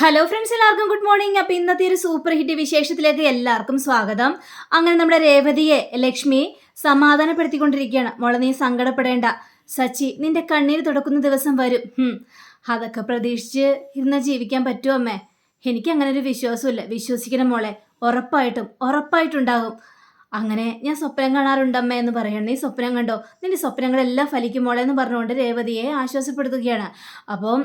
Hello friends എല്ലാവർക്കും good morning അപ്പം ഇന്നത്തെ ഒരു സൂപ്പർ ഹിറ്റ് വിശേഷത്തിലേക്ക് എല്ലാവർക്കും സ്വാഗതം. അങ്ങനെ നമ്മുടെ രേവതിയെ ലക്ഷ്മി സമാധാനപ്പെടുത്തിക്കൊണ്ടിരിക്കുകയാണ്. മോളെ നീ സങ്കടപ്പെടേണ്ട. സച്ചി നിന്റെ കണ്ണീര് തുടക്കുന്ന ദിവസം വരും. അതൊക്കെ പ്രതീക്ഷിച്ച് ഇരുന്ന് ജീവിക്കാൻ പറ്റുമോ അമ്മേ? എനിക്ക് അങ്ങനെ ഒരു വിശ്വാസമില്ല. വിശ്വസിക്കണം മോളെ. ഉറപ്പായിട്ടും ഉറപ്പായിട്ടുണ്ടാകും. അങ്ങനെ ഞാൻ സ്വപ്നം കാണാറുണ്ടമ്മ എന്ന് പറയണം. നീ സ്വപ്നം കണ്ടോ? നിന്റെ സ്വപ്നങ്ങളെല്ലാം ഫലിക്കും മോളെ എന്ന് പറഞ്ഞുകൊണ്ട് രേവതിയെ ആശ്വാസപ്പെടുത്തുകയാണ്. അപ്പം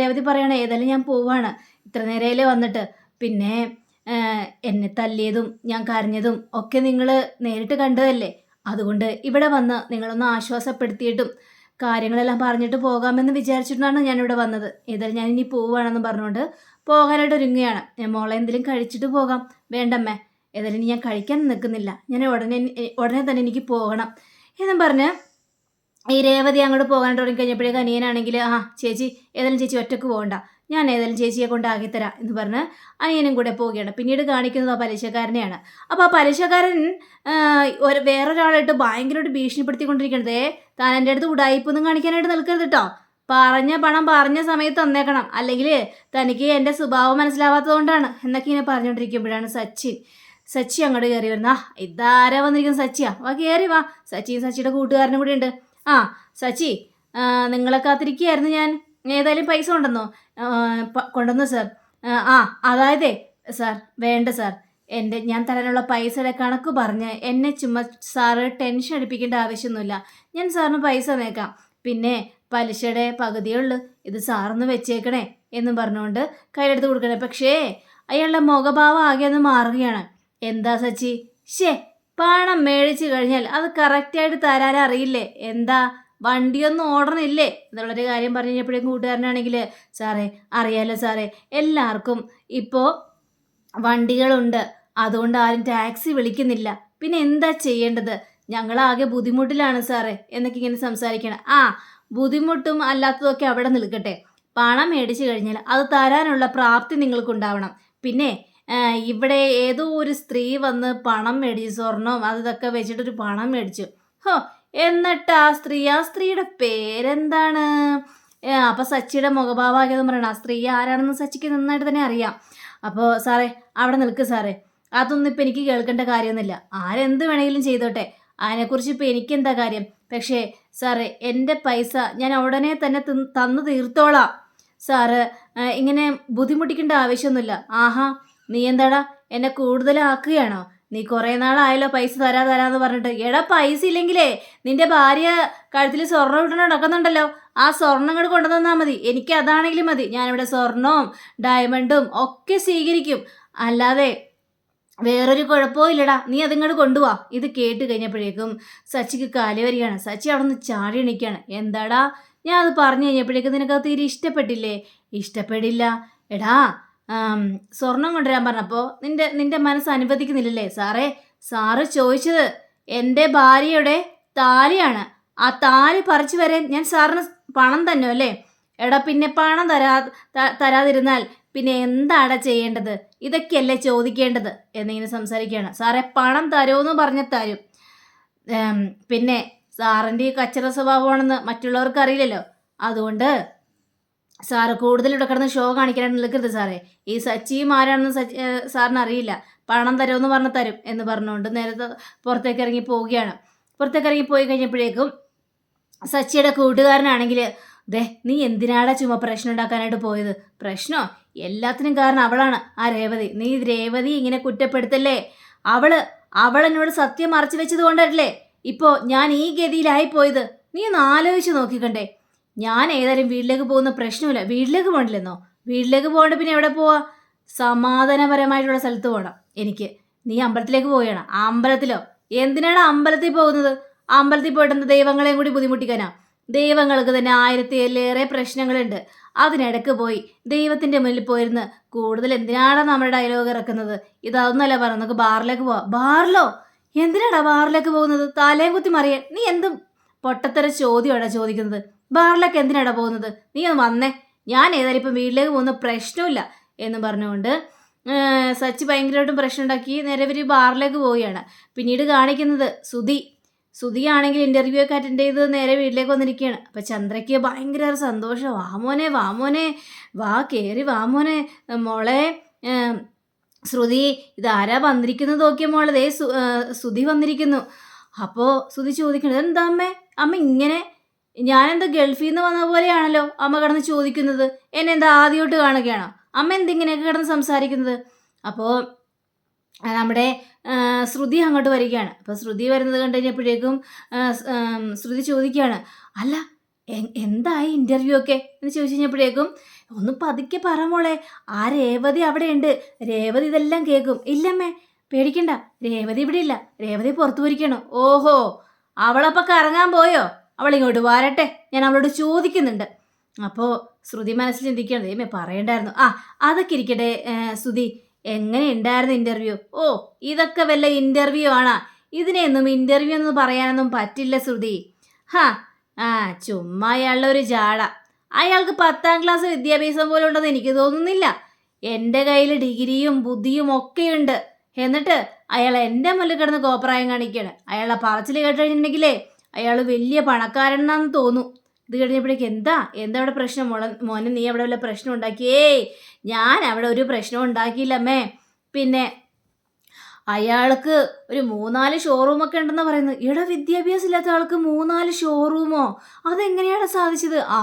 രേവതി പറയണ ഏതായാലും ഞാൻ പോവാണ്. ഇത്ര നേരയിലേ വന്നിട്ട്. പിന്നെ എന്നെ തല്ലിയതും ഞാൻ കരഞ്ഞതും ഒക്കെ നിങ്ങൾ നേരിട്ട് കണ്ടതല്ലേ? അതുകൊണ്ട് ഇവിടെ വന്ന് നിങ്ങളൊന്ന് ആശ്വാസപ്പെടുത്തിയിട്ടും കാര്യങ്ങളെല്ലാം പറഞ്ഞിട്ട് പോകാമെന്ന് വിചാരിച്ചിട്ടാണ് ഞാനിവിടെ വന്നത്. ഏതായാലും ഞാൻ ഇനി പോവുകയാണെന്ന് പറഞ്ഞുകൊണ്ട് പോകാനായിട്ട് ഒരുങ്ങുകയാണ്. ഞാൻ മോളെ എന്തെങ്കിലും കഴിച്ചിട്ട് പോകാം. വേണ്ടമ്മേ. ഏതായാലും ഞാൻ കഴിക്കാൻ നിൽക്കുന്നില്ല. ഞാൻ ഉടനെ ഉടനെ തന്നെ എനിക്ക് പോകണം. എന്നും പറഞ്ഞ് ഈ രേവതി അങ്ങോട്ട് പോകാൻ തുടങ്ങി കഴിഞ്ഞപ്പോഴേക്കും അനിയനാണെങ്കിൽ ആ ചേച്ചി ഏതായാലും ചേച്ചി ഒറ്റയ്ക്ക് പോകണ്ട. ഞാൻ ഏതായാലും ചേച്ചിയെ കൊണ്ടാക്കിത്തരാം എന്ന് പറഞ്ഞ് അനിയനും കൂടെ പോവുകയാണ്. പിന്നീട് കാണിക്കുന്നത് ആ പലിശക്കാരനെയാണ്. അപ്പോൾ ആ പലിശക്കാരൻ ഒരു വേറൊരാളായിട്ട് ഭയങ്കരമായിട്ട് ഭീഷണിപ്പെടുത്തിക്കൊണ്ടിരിക്കണത് താൻ എന്റെ അടുത്ത് ഉടായിപ്പൊന്നും കാണിക്കാനായിട്ട് നിൽക്കരുത് കേട്ടോ പറഞ്ഞ പണം പറഞ്ഞ സമയത്ത് തന്നേക്കണം. അല്ലെങ്കിൽ തനിക്ക് എന്റെ സ്വഭാവം മനസ്സിലാവാത്തതുകൊണ്ടാണ് എന്നൊക്കെ ഇങ്ങനെ പറഞ്ഞുകൊണ്ടിരിക്കുമ്പോഴാണ് സച്ചിൻ. സച്ചി അങ്ങോട്ട് കയറി വരുന്ന. ഇതാരാ വന്നിരിക്കുന്ന സച്ചിയാ? വാ കയറി വാ. സച്ചിയും സച്ചിയുടെ കൂട്ടുകാരനും കൂടി ഉണ്ട്. ആ സച്ചി നിങ്ങളെ കാത്തിരിക്കുകയായിരുന്നു ഞാൻ. ഏതായാലും പൈസ കൊണ്ടുവന്നോ? കൊണ്ടുവന്നു സാർ? ആ, അതായതേ സാർ വേണ്ട സാർ. എന്റെ ഞാൻ തരാനുള്ള പൈസയുടെ കണക്ക് പറഞ്ഞ് എന്നെ ചുമ്മാ സാറ് ടെൻഷൻ അടിപ്പിക്കേണ്ട ആവശ്യമൊന്നുമില്ല. ഞാൻ സാറിന് പൈസ നേക്കാം പിന്നെ പലിശയുടെ പകുതിയേ ഉള്ളൂ. ഇത് സാറൊന്ന് വെച്ചേക്കണേ എന്നും പറഞ്ഞുകൊണ്ട് കയ്യിലെടുത്ത് കൊടുക്കണേ. പക്ഷേ അയാളുടെ മുഖഭാവം ആകെ ഒന്ന് മാറുകയാണ്. എന്താ സച്ചി? ഷേ പണം മേടിച്ചു കഴിഞ്ഞാൽ അത് കറക്റ്റായിട്ട് തരാൻ അറിയില്ലേ? എന്താ? വണ്ടിയൊന്നും ഓടണില്ലേ? എന്നുള്ളൊരു കാര്യം പറഞ്ഞു കഴിഞ്ഞപ്പോഴേക്കും കൂട്ടുകാരനാണെങ്കിൽ സാറേ അറിയാലോ സാറേ എല്ലാവർക്കും ഇപ്പോൾ വണ്ടികളുണ്ട്. അതുകൊണ്ട് ആരും ടാക്സി വിളിക്കുന്നില്ല. പിന്നെ എന്താ ചെയ്യേണ്ടത്? ഞങ്ങളാകെ ബുദ്ധിമുട്ടിലാണ് സാറേ എന്നൊക്കെ ഇങ്ങനെ സംസാരിക്കണം. ആ ബുദ്ധിമുട്ടും അല്ലാത്തതൊക്കെ അവിടെ നിൽക്കട്ടെ. പണം മേടിച്ചു കഴിഞ്ഞാൽ അത് തരാനുള്ള പ്രാപ്തി നിങ്ങൾക്കുണ്ടാവണം. പിന്നെ ഇവിടെ ഏതോ ഒരു സ്ത്രീ വന്ന് പണം മേടിച്ചു സ്വർണവും അത് ഇതൊക്കെ വെച്ചിട്ടൊരു പണം മേടിച്ചു. ഹോ എന്നിട്ട് ആ സ്ത്രീ ആ സ്ത്രീയുടെ പേരെന്താണ്? അപ്പോൾ അപ്പൊ സച്ചിയുടെ മുഖഭാവാകിയെന്ന് പറയണം. ആ സ്ത്രീ ആരാണെന്ന് സച്ചിക്ക് നന്നായിട്ട് തന്നെ അറിയാം. അപ്പോൾ സാറേ അവിടെ നിൽക്ക് സാറേ. അതൊന്നും ഇപ്പം എനിക്ക് കേൾക്കേണ്ട കാര്യമൊന്നുമില്ല. ആരെന്ത് വേണമെങ്കിലും ചെയ്തോട്ടെ. അതിനെക്കുറിച്ച് ഇപ്പം എനിക്കെന്താ കാര്യം? പക്ഷേ സാറേ എന്റെ പൈസ ഞാൻ ഉടനെ തന്നെ തന്നു തീർത്തോളാം. സാറ് ഇങ്ങനെ ബുദ്ധിമുട്ടിക്കേണ്ട ആവശ്യമൊന്നുമില്ല. ആഹാ നീ എന്താടാ എന്നെ കൂടുതലാക്കുകയാണോ? നീ കുറേ നാളായല്ലോ പൈസ തരാ തരാന്ന് പറഞ്ഞിട്ട്. എടാ പൈസ ഇല്ലെങ്കിലേ നിന്റെ ഭാര്യ കഴുത്തിൽ സ്വർണം ഇട്ട് നടക്കുന്നുണ്ടല്ലോ. ആ സ്വർണം കൂടെ കൊണ്ടുവന്നാൽ മതി. എനിക്ക് അതാണെങ്കിലും മതി. ഞാനിവിടെ സ്വർണവും ഡയമണ്ടും ഒക്കെ സ്വീകരിക്കും. അല്ലാതെ വേറൊരു കുഴപ്പവും ഇല്ലടാ. നീ അതിങ്ങോട്ട് കൊണ്ടുപോവാ ഇത് കേട്ട് കഴിഞ്ഞപ്പോഴേക്കും സച്ചിക്ക് കാലി വരികയാണ്. സച്ചി അവിടെ നിന്ന് ചാടി എണീക്കുകയാണ് എന്താടാ? ഞാൻ അത് പറഞ്ഞു കഴിഞ്ഞപ്പോഴേക്കും നിനക്കത് തീരെ ഇഷ്ടപ്പെട്ടില്ലേ? ഇഷ്ടപ്പെടില്ല. എടാ സ്വർണം കൊണ്ടുവരാൻ പറഞ്ഞപ്പോൾ നിന്റെ നിന്റെ മനസ്സ് അനുവദിക്കുന്നില്ലല്ലേ? സാറേ സാറ് ചോദിച്ചത് എന്റെ ഭാര്യയുടെ താലിയാണ്. ആ താലി പറിച്ചു വരാൻ ഞാൻ സാറിന് പണം തന്നെ അല്ലേ? എടാ പിന്നെ പണം തരാ തരാതിരുന്നാൽ പിന്നെ എന്താണ് ചെയ്യേണ്ടത്? ഇതൊക്കെയല്ലേ ചോദിക്കേണ്ടത്? എന്നിങ്ങനെ സംസാരിക്കുകയാണ്. സാറേ പണം തരുമെന്ന് പറഞ്ഞ തരും. പിന്നെ സാറിന്റെ ഈ കച്ചറ സ്വഭാവമാണെന്ന് മറ്റുള്ളവർക്ക് അറിയില്ലല്ലോ. അതുകൊണ്ട് സാറ് കൂടുതൽ ഇവിടെ കിടന്ന് ഷോ കാണിക്കാനായിട്ട് നിൽക്കരുത് സാറേ. ഈ സച്ചിയും ആരാണെന്ന് സച്ചി സാറിന് അറിയില്ല. പണം തരുമെന്ന് പറഞ്ഞ് തരും എന്ന് പറഞ്ഞുകൊണ്ട് നേരത്തെ പുറത്തേക്ക് ഇറങ്ങി പോവുകയാണ്. പുറത്തേക്ക് ഇറങ്ങി പോയി കഴിഞ്ഞപ്പോഴേക്കും സച്ചിയുടെ കൂട്ടുകാരനാണെങ്കിൽ ദേ നീ എന്തിനാടാ ചുമ പ്രശ്നം ഉണ്ടാക്കാനായിട്ട് പോയത്? പ്രശ്നോ? എല്ലാത്തിനും കാരണം അവളാണ് ആ രേവതി. നീ രേവതി ഇങ്ങനെ കുറ്റപ്പെടുത്തല്ലേ? അവൾ അവൾ എന്നോട് സത്യം മറച്ചു വെച്ചത് കൊണ്ടല്ലേ? ഇപ്പോൾ ഞാൻ ഈ ഗതിയിലായി പോയത്. നീ ഒന്ന് ആലോചിച്ച് നോക്കിക്കണ്ടേ. ഞാൻ ഏതായാലും വീട്ടിലേക്ക് പോകുന്ന പ്രശ്നമില്ല. വീട്ടിലേക്ക് പോകണില്ലെന്നോ? വീട്ടിലേക്ക് പോകേണ്ട പിന്നെ എവിടെ പോവാ? സമാധാനപരമായിട്ടുള്ള സ്ഥലത്ത് പോകണം. എനിക്ക്. നീ അമ്പലത്തിലേക്ക് പോവുകയാണ്. അമ്പലത്തിലോ? എന്തിനാണ് അമ്പലത്തിൽ പോകുന്നത്? അമ്പലത്തിൽ പോയിട്ട് ദൈവങ്ങളെയും കൂടി ബുദ്ധിമുട്ടിക്കാനാ? ദൈവങ്ങൾക്ക് തന്നെ ആയിരത്തിലേറെ പ്രശ്നങ്ങളുണ്ട്. അതിനിടക്ക് പോയി ദൈവത്തിന്റെ മുന്നിൽ പോയിരുന്ന് കൂടുതൽ എന്തിനാണ് നമ്മുടെ ഡയലോഗ് ഇറക്കുന്നത്? ഇതൊന്നല്ല പറഞ്ഞു നമുക്ക് ബാറിലേക്ക് പോവാം. ബാറിലോ? എന്തിനാടാ ബാറിലേക്ക് പോകുന്നത്? തലയും കുത്തി മറിയാൻ. നീ എന്ത് പൊട്ടത്തര ചോദ്യമാടാ ചോദിക്കുന്നത്? ബാറിലേക്ക് എന്തിനാടാ പോകുന്നത്? നീ ഒന്ന് വന്നേ. ഞാൻ ഏതായാലും ഇപ്പം വീട്ടിലേക്ക് പോകുന്ന പ്രശ്നമില്ല എന്ന് പറഞ്ഞുകൊണ്ട് സച്ചി ഭയങ്കരമായിട്ടും പ്രശ്നം ഉണ്ടാക്കി നേരെ ഇവർ ബാറിലേക്ക് പോവുകയാണ്. പിന്നീട് കാണിക്കുന്നത് സുധി. സുധിയാണെങ്കിൽ ഇന്റർവ്യൂ ഒക്കെ അറ്റൻഡ് ചെയ്ത് നേരെ വീട്ടിലേക്ക് വന്നിരിക്കുകയാണ്. അപ്പോൾ ചന്ദ്രയ്ക്ക് ഭയങ്കര സന്തോഷം. വാമോനെ വാമോനെ വാ കയറി വാമോനെ മോളെ ശ്രുതി ഇതാരാ വന്നിരിക്കുന്നത് നോക്കിയ മോളെ. ദേ സുധി വന്നിരിക്കുന്നു. അപ്പോൾ സുധി ചോദിക്കണത് എന്താ അമ്മേ? അമ്മ ഇങ്ങനെ ഞാനെന്താ ഗൾഫിൽ നിന്ന് വന്ന പോലെയാണല്ലോ അമ്മ കിടന്ന് ചോദിക്കുന്നത്. എന്നെ എന്താ ആദ്യമായിട്ട് കാണുകയാണോ? അമ്മ എന്തിങ്ങനെയൊക്കെ കിടന്ന് സംസാരിക്കുന്നത്? അപ്പോൾ നമ്മുടെ ശ്രുതി അങ്ങോട്ട് വരികയാണ്. അപ്പോൾ ശ്രുതി വരുന്നത് കണ്ടു കഴിഞ്ഞപ്പോഴേക്കും ശ്രുതി ചോദിക്കുകയാണ്. അല്ല എന്തായി ഇന്റർവ്യൂ ഒക്കെ? എന്ന് ചോദിച്ചു കഴിഞ്ഞപ്പോഴേക്കും ഒന്ന് പതുക്കെ പറ മോളെ. ആ രേവതി അവിടെ ഉണ്ട് രേവതി ഇതെല്ലാം കേൾക്കും ഇല്ലമ്മേ പേടിക്കണ്ട. രേവതി ഇവിടെ ഇല്ല രേവതി പുറത്തു പോയിരിക്കണം ഓഹോ അവളപ്പോൾ കറങ്ങാൻ പോയോ? അവൾ ഇങ്ങോട്ട് വരട്ടെ. ഞാൻ അവളോട് ചോദിക്കുന്നുണ്ട്. അപ്പോൾ ശ്രുതി മനസ്സിൽ ചിന്തിക്കണം ദൈവമേ പറയണ്ടായിരുന്നു. ആ അതൊക്കെ ഇരിക്കട്ടെ ശ്രുതി. എങ്ങനെ ഉണ്ടായിരുന്നു ഇന്റർവ്യൂ ഓ ഇതൊക്കെ വല്ല ഇന്റർവ്യൂ ആണാ. ഇതിനെയൊന്നും ഇന്റർവ്യൂ ഒന്നും പറയാനൊന്നും പറ്റില്ല ശ്രുതി. ഹാ ആ ചുമ്മാ അയാളുടെ ഒരു ജാട. അയാൾക്ക് പത്താം ക്ലാസ് വിദ്യാഭ്യാസം പോലും ഉണ്ടെന്ന് എനിക്ക് തോന്നുന്നില്ല. എന്റെ കയ്യിൽ ഡിഗ്രിയും ബുദ്ധിയും ഒക്കെയുണ്ട്. എന്നിട്ട് അയാൾ എന്റെ മുന്നിൽ കിടന്ന് കോപ്രായം കാണിക്കുകയാണ്. അയാളെ പറച്ചിൽ കേട്ട് അയാൾ വലിയ പണക്കാരനാണെന്ന് തോന്നും. ഇത് കഴിഞ്ഞപ്പോഴേക്ക് എന്താ? എന്താ അവിടെ പ്രശ്നം? മോളെ മോനെ നീ അവിടെ വല്ല പ്രശ്നം ഉണ്ടാക്കിയേ ഞാൻ അവിടെ ഒരു പ്രശ്നം ഉണ്ടാക്കിയില്ലമ്മേ പിന്നെ അയാൾക്ക് ഒരു മൂന്നാൽ ഷോറൂമൊക്കെ ഉണ്ടെന്ന് പറയുന്നു ഇവിടെ വിദ്യാഭ്യാസം ഇല്ലാത്ത ആൾക്ക് മൂന്നാൽ ഷോറൂമോ അതെങ്ങനെയാണ് സാധിച്ചത്? ആ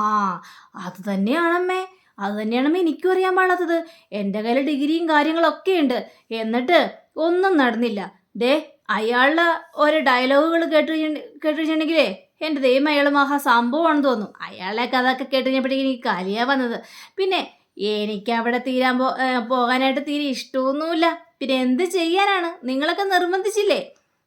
അത് തന്നെയാണമ്മേ. അത് തന്നെയാണമ്മേ എനിക്കും അറിയാൻ പാടാത്തത് എന്റെ കയ്യിൽ ഡിഗ്രിയും കാര്യങ്ങളൊക്കെ ഉണ്ട്. എന്നിട്ട് ഒന്നും നടന്നില്ല. ദേ അയാളുടെ ഓരോ ഡയലോഗുകൾ കേട്ട് കേട്ട് എന്റെ ദൈവം അയാൾ മഹാ സംഭവമാണെന്ന് തോന്നുന്നു അയാളെ കഥയൊക്കെ കേട്ട് കഴിഞ്ഞപ്പോഴേക്കും എനിക്ക് കലിയാ വന്നത്. പിന്നെ എനിക്ക് അവിടെ തീരാൻ പോകാനായിട്ട് തീരെ ഇഷ്ടമൊന്നുമില്ല. പിന്നെ എന്ത് ചെയ്യാനാണ്? നിങ്ങളൊക്കെ നിർബന്ധിച്ചില്ലേ?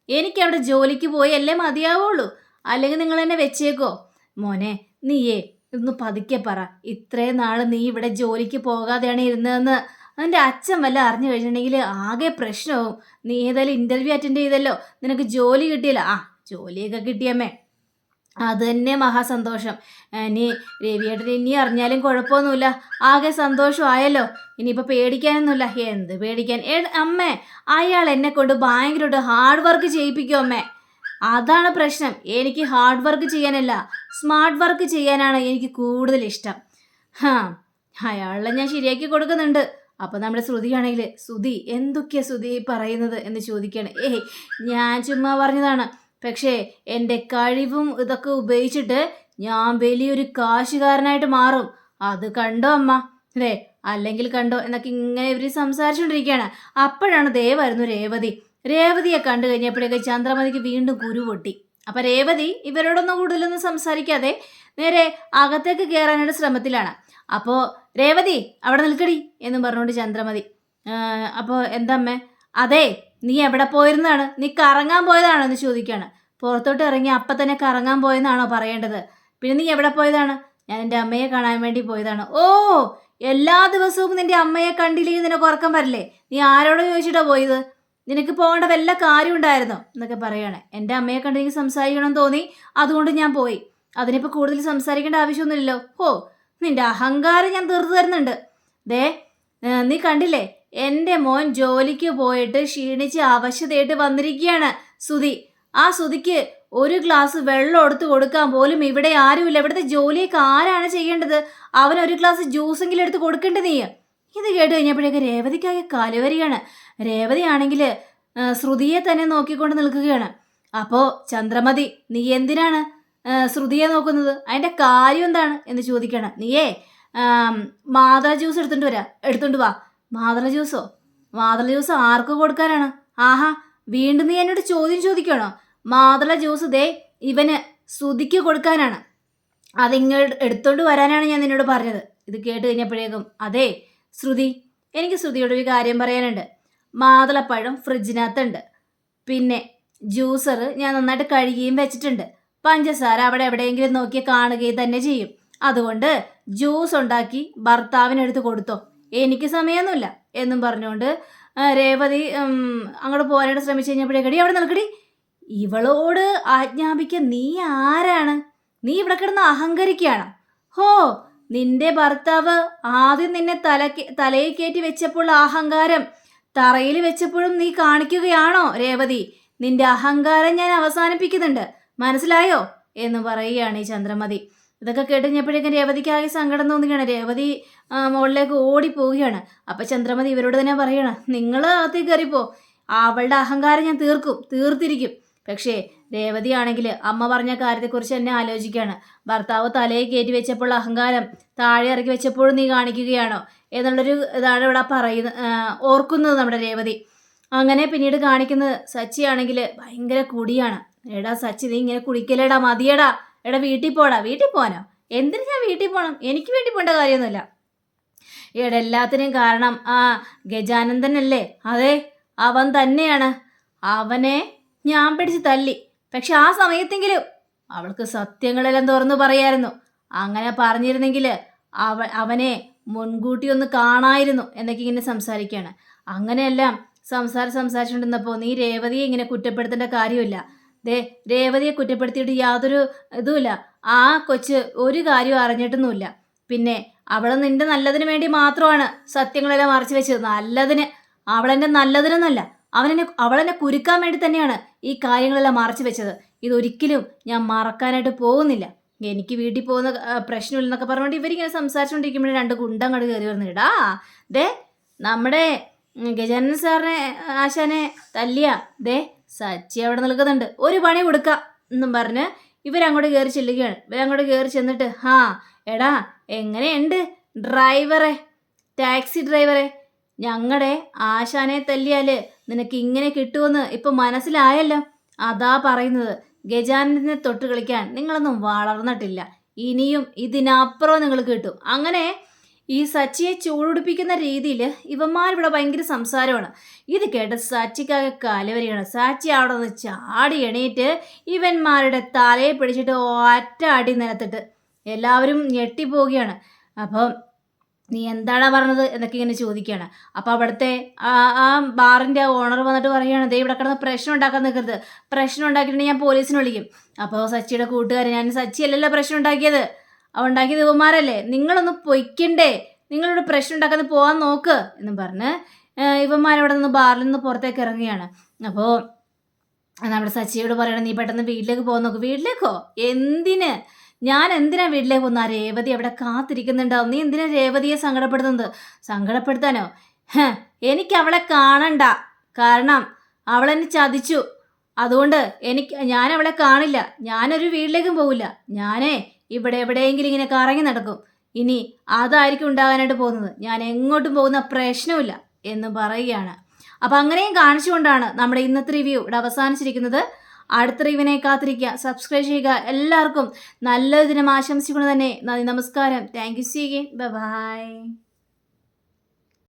എനിക്ക് അവിടെ ജോലിക്ക് പോയി അല്ലേ മതിയാവുള്ളൂ. അല്ലെങ്കിൽ നിങ്ങൾ എന്നെ വെച്ചേക്കോ. മോനെ നീയേ ഇന്ന് പതുക്കെ പറ. ഇത്രയും നാൾ നീ ഇവിടെ ജോലിക്ക് പോകാതെയാണ് ഇരുന്നതെന്ന്. അവന്റെ അച്ഛൻ വല്ല അറിഞ്ഞു കഴിഞ്ഞിട്ടുണ്ടെങ്കിൽ ആകെ പ്രശ്നവും നീ ഏതായാലും ഇന്റർവ്യൂ അറ്റൻഡ് ചെയ്തല്ലോ. നിനക്ക് ജോലി കിട്ടിയില്ല. ആ ജോലിയൊക്കെ കിട്ടിയമ്മേ. അത് തന്നെ മഹാസന്തോഷം. ഇനി രവിയേട്ടൻ ഇനി അറിഞ്ഞാലും കുഴപ്പമൊന്നുമില്ല. ആകെ സന്തോഷമായല്ലോ. ഇനിയിപ്പോൾ പേടിക്കാനൊന്നുമില്ല. എന്ത് പേടിക്കാൻ? ഏ അമ്മേ അയാൾ എന്നെ കൊണ്ട് ഭയങ്കരമായിട്ട് ഹാർഡ് വർക്ക് ചെയ്യിപ്പിക്കും അമ്മേ. അതാണ് പ്രശ്നം. എനിക്ക് ഹാർഡ് വർക്ക് ചെയ്യാനല്ല. സ്മാർട്ട് വർക്ക് ചെയ്യാനാണ് എനിക്ക് കൂടുതൽ ഇഷ്ടം. ഹാ അയാളെ ഞാൻ ശരിയാക്കി കൊടുക്കുന്നുണ്ട്. അപ്പോൾ നമ്മുടെ ശ്രുതിയാണെങ്കിൽ ശ്രുതി എന്തൊക്കെയാ ശ്രുതി പറയുന്നത്? എന്ന് ചോദിക്കുകയാണ്. ഏയ് ഞാൻ ചുമ്മാ പറഞ്ഞതാണ്. പക്ഷേ എന്റെ കഴിവും ഇതൊക്കെ ഉപയോഗിച്ചിട്ട് ഞാൻ വലിയൊരു കാശുകാരനായിട്ട് മാറും. അത് കണ്ടോ അമ്മ? അല്ലേ? അല്ലെങ്കിൽ കണ്ടോ? എന്നൊക്കെ ഇങ്ങനെ ഇവർ സംസാരിച്ചുകൊണ്ടിരിക്കുകയാണ് അപ്പോഴാണ് ദേ വരുന്നു രേവതി. രേവതിയെ കണ്ടു കഴിഞ്ഞപ്പോഴേക്ക് ചന്ദ്രമതിക്ക് വീണ്ടും കുരു പൊട്ടി. അപ്പം രേവതി ഇവരോടൊന്നും കൂടുതലൊന്നും സംസാരിക്കാതെ നേരെ അകത്തേക്ക് കയറാനുള്ള ശ്രമത്തിലാണ്. അപ്പോൾ രേവതി അവിടെ നിൽക്കടി എന്നും പറഞ്ഞുകൊണ്ട് ചന്ദ്രമതി അപ്പോൾ എന്താ അമ്മേ അതെ നീ എവിടെ പോയിരുന്നാണ്? നീ കറങ്ങാൻ പോയതാണോ? എന്ന് ചോദിക്കുകയാണ് പുറത്തോട്ട് ഇറങ്ങി അപ്പം തന്നെ കറങ്ങാൻ പോയെന്നാണോ പറയേണ്ടത്? പിന്നെ നീ എവിടെ പോയതാണ്? ഞാൻ എന്റെ അമ്മയെ കാണാൻ വേണ്ടി പോയതാണ്. ഓ എല്ലാ ദിവസവും നിന്റെ അമ്മയെ കണ്ടില്ലെങ്കിൽ നിനക്ക് ഉറക്കം വരില്ലേ? നീ ആരോട് ചോദിച്ചിട്ടാ പോയത്? നിനക്ക് പോകേണ്ട വല്ല കാര്യം ഉണ്ടായിരുന്നോ? എന്നൊക്കെ പറയാണ്. എന്റെ അമ്മയെ കണ്ടെങ്കിൽ സംസാരിക്കണം തോന്നി അതുകൊണ്ട് ഞാൻ പോയി. അതിനിപ്പോൾ കൂടുതൽ സംസാരിക്കേണ്ട ആവശ്യമൊന്നുമില്ലല്ലോ. ഓ നിന്റെ അഹങ്കാരം ഞാൻ തീർത്തു തരുന്നുണ്ട്. ദേ നീ കണ്ടില്ലേ? എന്റെ മോൻ ജോലിക്ക് പോയിട്ട് ക്ഷീണിച്ച് അവശതയായിട്ട് വന്നിരിക്കുകയാണ് സുതി ആ സുതിക്ക് ഒരു ഗ്ലാസ് വെള്ളം എടുത്തു കൊടുക്കാൻ പോലും ഇവിടെ ആരുമില്ല. ഇവിടുത്തെ ജോലിയൊക്കെ ആരാണ് ചെയ്യേണ്ടത്? അവൻ ഒരു ഗ്ലാസ് ജ്യൂസെങ്കിലും എടുത്ത് കൊടുക്കേണ്ടത് നീ? ഇത് കേട്ട് കഴിഞ്ഞപ്പോഴേക്ക് രേവതിക്കാകെ കാലുവരികയാണ് രേവതിയാണെങ്കിൽ ശ്രുതിയെ തന്നെ നോക്കിക്കൊണ്ട് നിൽക്കുകയാണ്. അപ്പോൾ ചന്ദ്രമതി നീ എന്തിനാണ് ശ്രുതിയെ നോക്കുന്നത്. അതിന്റെ കാര്യം എന്താണ് എന്ന് ചോദിക്കണം. നീയേ മാതള ജ്യൂസ് എടുത്തുകൊണ്ട് വരാ. എടുത്തുകൊണ്ട് വാ. മാതള ജ്യൂസോ? മാതള ജ്യൂസ് ആർക്ക് കൊടുക്കാനാണ്? ആഹാ വീണ്ടും നീ എന്നോട് ചോദ്യം ചോദിക്കണോ മാതള ജ്യൂസ് ദേ ഇവന് ശ്രുതിക്ക് കൊടുക്കാനാണ്. അതിങ്ങ എടുത്തോണ്ട് വരാനാണ് ഞാൻ നിന്നോട് പറഞ്ഞത്. ഇത് കേട്ട് കഴിഞ്ഞപ്പോഴേക്കും അതെ ശ്രുതി എനിക്ക് ശ്രുതിയോട് ഒരു കാര്യം പറയാനുണ്ട്. മാതളപ്പഴം ഫ്രിഡ്ജിനകത്തുണ്ട്. പിന്നെ ജ്യൂസർ ഞാൻ നന്നായിട്ട് കഴുകിയും വെച്ചിട്ടുണ്ട്. പഞ്ചസാര അവിടെ എവിടെയെങ്കിലും നോക്കി കാണുകയും തന്നെ ചെയ്യും. അതുകൊണ്ട് ജ്യൂസ് ഉണ്ടാക്കി ഭർത്താവിനെടുത്ത് കൊടുത്തോ. എനിക്ക് സമയമൊന്നുമില്ല എന്നും പറഞ്ഞുകൊണ്ട് രേവതി അങ്ങോട്ട് പോകാനായിട്ട് ശ്രമിച്ചു കഴിഞ്ഞപ്പോഴേക്കടി അവിടെ നിൽക്കടി ഇവളോട് ആജ്ഞാപിക്കാൻ നീ ആരാണ്? നീ ഇവിടെ കിടന്ന് അഹങ്കരിക്കുകയാണ്? ഹോ നിന്റെ ഭർത്താവ് ആദ്യം നിന്നെ തല തലയിൽ കയറ്റി വെച്ചപ്പോൾ അഹങ്കാരം തറയിൽ വെച്ചപ്പോഴും നീ കാണിക്കുകയാണോ രേവതി? നിന്റെ അഹങ്കാരം ഞാൻ അവസാനിപ്പിക്കുന്നുണ്ട്. മനസ്സിലായോ? എന്ന് പറയുകയാണ് ഈ ചന്ദ്രമതി. ഇതൊക്കെ കേട്ടുകഴിഞ്ഞപ്പോഴേക്കും രേവതിക്കാകെ സങ്കടം തോന്നുകയാണ്. രേവതി മുകളിലേക്ക് ഓടിപ്പോവുകയാണ്. അപ്പം ചന്ദ്രമതി ഇവരോട് തന്നെ പറയണം നിങ്ങൾ അകത്തേക്ക് കയറിപ്പോ. അവളുടെ അഹങ്കാരം ഞാൻ തീർക്കും തീർത്തിരിക്കും. പക്ഷേ രേവതിയാണെങ്കിൽ അമ്മ പറഞ്ഞ കാര്യത്തെക്കുറിച്ച് എന്നെ ആലോചിക്കുകയാണ്. ഭർത്താവ് തലയെ കയറ്റി വെച്ചപ്പോൾ അഹങ്കാരം താഴെ ഇറക്കി വെച്ചപ്പോഴും നീ കാണിക്കുകയാണോ? എന്നുള്ളൊരു ഇതാണ് ഇവിടെ പറയുന്ന ഓർക്കുന്നത് നമ്മുടെ രേവതി. അങ്ങനെ പിന്നീട് കാണിക്കുന്നത് സച്ചിയാണെങ്കിൽ ഭയങ്കര കുടിയാണ്. എടാ സച്ചി നീ ഇങ്ങനെ കുളിക്കലേടാ മതിയടാ. എടാ വീട്ടിൽ പോടാ വീട്ടിൽ പോകാനോ എന്തിനു ഞാൻ വീട്ടിൽ പോകണം എനിക്ക് വീട്ടിൽ പോകേണ്ട കാര്യമൊന്നുമില്ല. എടാ എല്ലാത്തിനും കാരണം ആ ഗജാനന്ദൻ അല്ലേ അതെ അവൻ തന്നെയാണ്. അവനെ ഞാൻ പിടിച്ച് തല്ലി. പക്ഷെ ആ സമയത്തെങ്കിലും അവൾക്ക് സത്യങ്ങളെല്ലാം തുറന്നു പറയായിരുന്നു. അങ്ങനെ പറഞ്ഞിരുന്നെങ്കിൽ അവ അവനെ മുൻകൂട്ടി ഒന്ന് കാണായിരുന്നു എന്നൊക്കെ ഇങ്ങനെ സംസാരിക്കുകയാണ്. അങ്ങനെയെല്ലാം സംസാരം സംസാരിച്ചുകൊണ്ടിരുന്നപ്പോൾ നീ രേവതിയെ ഇങ്ങനെ കുറ്റപ്പെടുത്തേണ്ട കാര്യമില്ല. ദേ രേവതിയെ കുറ്റപ്പെടുത്തിയിട്ട് യാതൊരു ഇതുമില്ല. ആ കൊച്ച് ഒരു കാര്യവും അറിഞ്ഞിട്ടൊന്നുമില്ല. പിന്നെ അവൾ നിന്റെ നല്ലതിന് വേണ്ടി മാത്രമാണ് സത്യങ്ങളെല്ലാം മറച്ചു വെച്ചത്. നല്ലതിന് അവളെന്റെ നല്ലതിനൊന്നല്ല അവനെന്നെ അവളെന്നെ കുരുക്കാൻ വേണ്ടി തന്നെയാണ് ഈ കാര്യങ്ങളെല്ലാം മറച്ചു വെച്ചത്. ഇതൊരിക്കലും ഞാൻ മറക്കാനായിട്ട് പോകുന്നില്ല. എനിക്ക് വീട്ടിൽ പോകുന്ന പ്രശ്നമില്ലെന്നൊക്കെ പറഞ്ഞുകൊണ്ട് ഇവരിങ്ങനെ സംസാരിച്ചുകൊണ്ടിരിക്കുമ്പോൾ രണ്ട് ഗുണ്ടങ്ങോട്ട് കയറി വന്നിടാ ദേ നമ്മുടെ ഗജാനൻ സാറിനെ ആശാനെ തല്ലിയ. ദേ സച്ചി അവിടെ നിൽക്കുന്നുണ്ട്. ഒരു പണി കൊടുക്കാം എന്നും പറഞ്ഞ് ഇവരങ്ങോട്ട് കയറി ചെല്ലുകയാണ്. ഇവരങ്ങോട്ട് കയറി ചെന്നിട്ട് ഹാ എടാ എങ്ങനെയുണ്ട് ഡ്രൈവറെ? ടാക്സി ഡ്രൈവറെ? ഞങ്ങളുടെ ആശാനെ തല്ലിയാൽ നിനക്ക് ഇങ്ങനെ കിട്ടുമെന്ന് ഇപ്പൊ മനസ്സിലായല്ലോ? അതാ പറയുന്നത്. ഗജാനനെ തൊട്ട് കളിക്കാൻ നിങ്ങളൊന്നും വളർന്നിട്ടില്ല. ഇനിയും ഇതിനപ്പുറം നിങ്ങൾ കിട്ടും. അങ്ങനെ ഈ സച്ചിയെ ചൂടുപിടിപ്പിക്കുന്ന രീതിയിൽ ഇവന്മാരിവിടെ ഭയങ്കര സംസാരമാണ്. ഇത് കേട്ട് സച്ചിക്കാകെ കലവരിയാണ്. സച്ചി അവിടെ നിന്ന് ചാടി എണീറ്റ് ഇവന്മാരുടെ തലയെ പിടിച്ചിട്ട് ഒറ്റ അടി നിലത്തിട്ട് എല്ലാവരും ഞെട്ടിപ്പോവുകയാണ്. അപ്പം നീ എന്താടാ പറഞ്ഞത് എന്നൊക്കെ ഇങ്ങനെ ചോദിക്കുകയാണ്. അപ്പോൾ അവിടുത്തെ ആ ആ ബാറിന്റെ ഓണർ വന്നിട്ട് പറയുകയാണ് ദേ ഇവിടെ കിടന്ന് പ്രശ്നം ഉണ്ടാക്കാൻ നിൽക്കരുത്. പ്രശ്നം ഉണ്ടാക്കിയിട്ടുണ്ടെങ്കിൽ ഞാൻ പോലീസിനെ വിളിക്കും. അപ്പോൾ സച്ചിയുടെ കൂട്ടുകാരൻ ഞാൻ സച്ചി അല്ലല്ലോ പ്രശ്നം ഉണ്ടാക്കിയത്. അവ ഉണ്ടാക്കിയ ഇവന്മാരല്ലേ? നിങ്ങളൊന്ന് പൊയ്ക്കണ്ടേ. നിങ്ങളൊരു പ്രശ്നം ഉണ്ടാക്കാതെ പോകാൻ നോക്ക് എന്നും പറഞ്ഞ് ഇവന്മാരവിടെ നിന്ന് ബാറിൽ നിന്ന് പുറത്തേക്ക് ഇറങ്ങുകയാണ്. അപ്പോൾ നമ്മുടെ സച്ചിയോട് പറയണം നീ പെട്ടെന്ന് വീട്ടിലേക്ക് പോകാൻ നോക്ക്. വീട്ടിലേക്കോ? എന്തിന്? ഞാൻ എന്തിനാ വീട്ടിലേക്ക് പോകുന്ന രേവതി അവിടെ കാത്തിരിക്കുന്നുണ്ടാവും. നീ എന്തിനാ രേവതിയെ സങ്കടപ്പെടുത്തുന്നത്? സങ്കടപ്പെടുത്താനോ? എനിക്ക് അവളെ കാണണ്ട. കാരണം അവളെന്നെ ചതിച്ചു. അതുകൊണ്ട് എനിക്ക് ഞാൻ അവളെ കാണില്ല. ഞാനൊരു വീട്ടിലേക്കും പോകില്ല ഞാനേ ഇവിടെ എവിടെയെങ്കിലും ഇങ്ങനെ കറങ്ങി നടക്കും. ഇനി അതായിരിക്കും ഉണ്ടാകാനായിട്ട് പോകുന്നത്. ഞാൻ എങ്ങോട്ടും പോകുന്ന പ്രശ്നമില്ല എന്ന് പറയുകയാണ്. അപ്പം അങ്ങനെയും കാണിച്ചുകൊണ്ടാണ് നമ്മുടെ ഇന്നത്തെ റിവ്യൂ ഇവിടെ അവസാനിച്ചിരിക്കുന്നത്. അടുത്ത റിവ്യൂവിനെ കാത്തിരിക്കുക. സബ്സ്ക്രൈബ് ചെയ്യുക. എല്ലാവർക്കും നല്ലൊരു ദിനം ആശംസിക്കുന്നത് തന്നെ നന്ദി നമസ്കാരം. Thank you C by